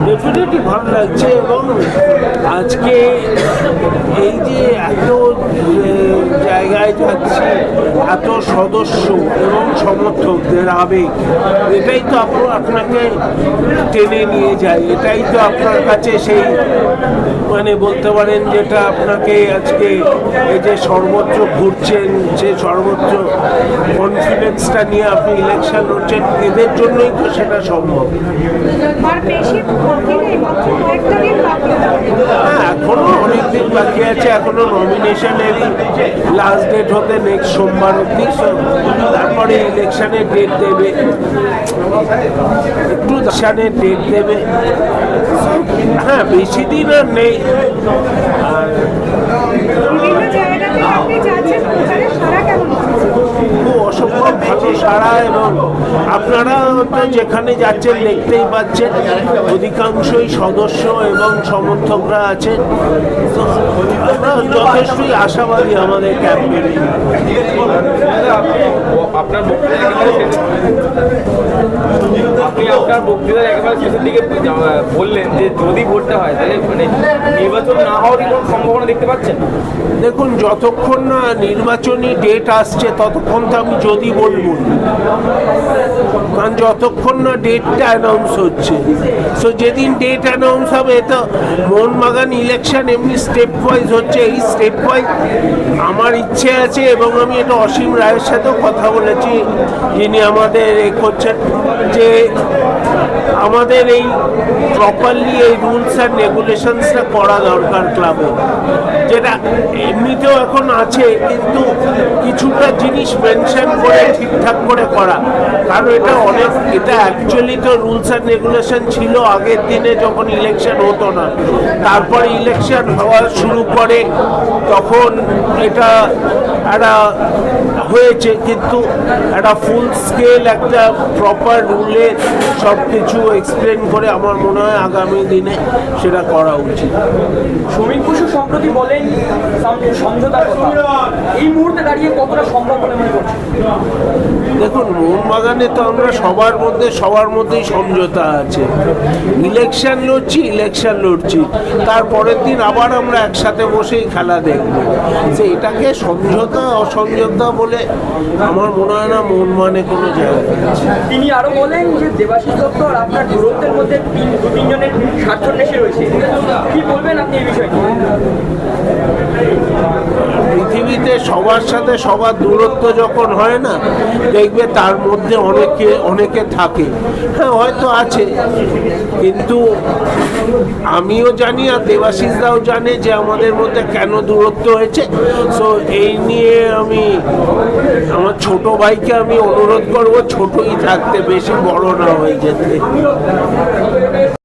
Definitely ভালো লাগছে এবং আজকে এই যে এত জায়গায় যাচ্ছি এত সদস্য এবং সমর্থকদের আবেগ এটাই তো আপনা- আপনাকে টেনে নিয়ে যায় এটাই তো আপনার কাছে সেই মানে বলতে পারেন যেটা আপনাকে আজকে এই যে সর্বোচ্চ ঘুরছেন যে সর্বোচ্চ কনফিডেন্সটা নিয়ে আপনি ইলেকশন লড়ছেন এদের জন্যই তো সেটা সম্ভব। হ্যাঁ এখনও অনেক দিন বাকি আছে এখনও নমিনেশনেরই লাস্ট ডেট হতে নেক্সট সোমবার অব্দি তারপরে ইলেকশানের ডেট দেবে। একটু ডেট দেবে। হ্যাঁ বেশি দিন আর নেই। আর বিভিন্ন জায়গাতে আপনি যাচ্ছেন প্রচারে সারা কেমন হচ্ছে খুব অসম্ভব ভালো সারা এবং আপনারা তো যেখানে যাচ্ছেন দেখতেই পাচ্ছেন অধিকাংশই সদস্য এবং সমর্থকরা আছেন। তো আমরা যথেষ্টই আশাবাদী আমাদের ক্যাম্পেইন আপনার আপনি আপনার বক্তৃতার একেবারে শেষের দিকে জা- বললেন যে যদি ভোটটা হয় তাহলে মানে নির্বাচন না হওয়ারই কোনো সম্ভাবনা দেখতে পাচ্ছেন? দেখুন যতক্ষণ না নির্বাচনী ডেট আসছে ততক্ষণ তো আমি যদি বলব। কারণ যতক্ষণ না ডেটটা অ্যানাউন্স হচ্ছে সো যেদিন ডেট অ্যানাউন্স হবে, তো মোহনবাগান ইলেকশন এমনি স্টেপ ওয়াইজ হচ্ছে। এই স্টেপ ওয়াইজ আমার ইচ্ছে আছে এবং আমি এটা অসীম রায়ের সাথেও কথা বলেছি, যিনি আমাদের এ করছেন, যে আমাদের এই প্রপারলি এই রুলস অ্যান্ড রেগুলেশনসটা করা দরকার ক্লাবে যেটা এমনিতেও এখন আছে, কিন্তু কিছুটা জিনিস মেনশন করে, ঠিকঠাক করে করা। কারণ এটা অনেক, এটা অ্যাকচুয়ালি তো রুলস অ্যান্ড রেগুলেশন ছিল আগের দিনে যখন ইলেকশন হতো না। তারপরে ইলেকশন হওয়া শুরু করে, তখন এটা একটা হয়েছে কিন্তু একটা ফুল স্কেল একটা প্রপার রুলে সব কিছু এক্সপ্লেন করে আমার মনে হয় আগামী দিনে সেটা করা উচিত। শ্রমিক বসু সম্প্রতি বলেন সমঝোতার কথা। এই মুহূর্তে দাঁড়িয়ে কতটা সম্ভব বলে মনে করছেন? দেখুন মোহনবাগানে তো আমরা সবার মধ্যে সবার মধ্যেই সমঝোতা আছে। ইলেকশন লড়ছি ইলেকশন লড়ছি। তারপরের দিন আবার আমরা একসাথে বসেই খেলা দেখব। যে এটাকে সমঝোতা অসমঝোতা বলে আমার মনে হয় না মন মানে কোনো জায়গা তিনি আরও বলেন যে দেবাশিস দত্ত আর আপনার দূরত্বের মধ্যে দু তিনজনের স্বার্থন্বেষী রয়েছে। কি বলবেন আপনি এই বিষয়ে? পৃথিবীতে সবার সাথে সবার দূরত্ব যখন হয় না, দেখবে তার মধ্যে অনেকে অনেকে থাকে। হ্যাঁ হয়তো আছে। কিন্তু আমিও জানি আর দেবাশিসরাও জানে যে আমাদের মধ্যে কেন দূরত্ব হয়েছে। সো এই নিয়ে আমি, আমার ছোট ভাইকে আমি অনুরোধ করব, ছোটই থাকতে বেশি বড় না হয়ে যেতে।